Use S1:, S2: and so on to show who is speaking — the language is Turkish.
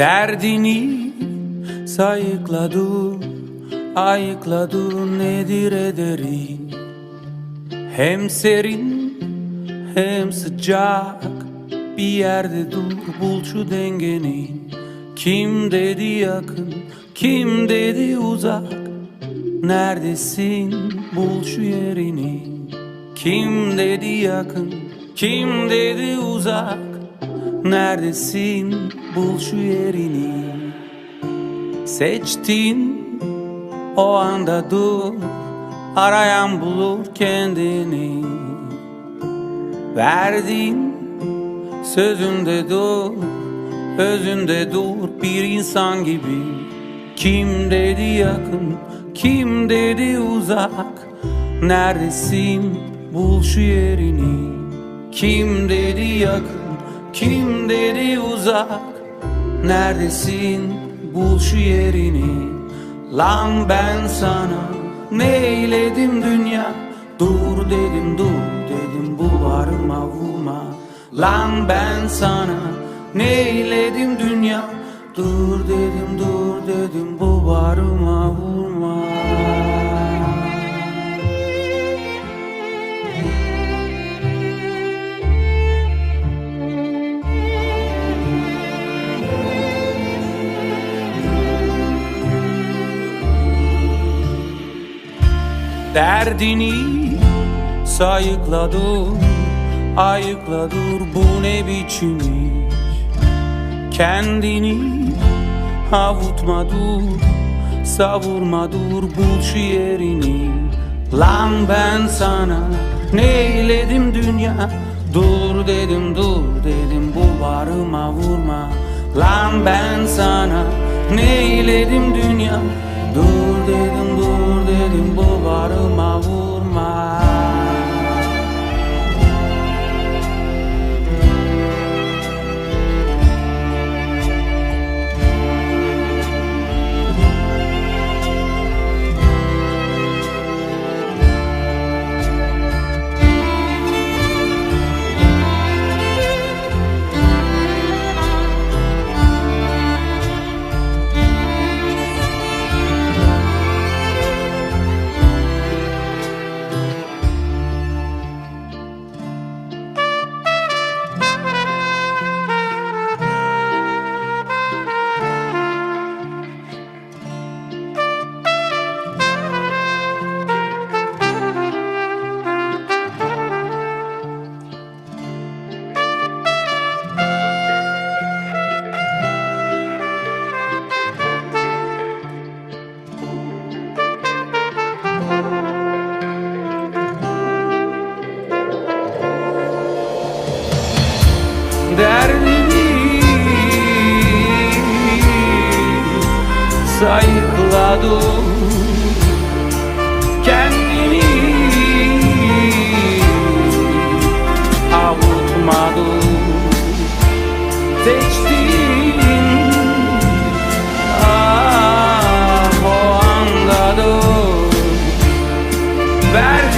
S1: Derdini sayıkla dur, ayıkla dur nedir ederi? Hem serin hem sıcak bir yerde dur bul şu dengeni. Kim dedi yakın, kim dedi uzak? Neredesin? Bul şu yerini. Kim dedi yakın, kim dedi uzak Neredesin? Bul şu yerini. Seçtin o anda dur. Arayan bulur kendini. Verdin sözünde dur. Özünde dur bir insan gibi. Kim dedi yakın kim dedi uzak? Neredesin? Bul şu yerini. Kim dedi yakın kim dedi uzak? Neredesin? Bul şu yerini. Lan ben sana neyledim dünya? Dur dedim dur dedim bu varıma vurma. Lan ben sana neyledim dünya? Dur dedim dur dedim bu varıma Derdini sayıkla dur Ayıkla dur bu ne biçim iş? Kendini avutma dur Savurma dur bul şu yerini. Lan ben sana neyledim dünya? Dur dedim dur dedim. Bu varıma vurma. Lan ben sana neyledim dünya? Dur dedim dur dedim. Bu varıma derdini sayıkladım kendimi. Avutmadım seçtiğin ah o anladım. Ver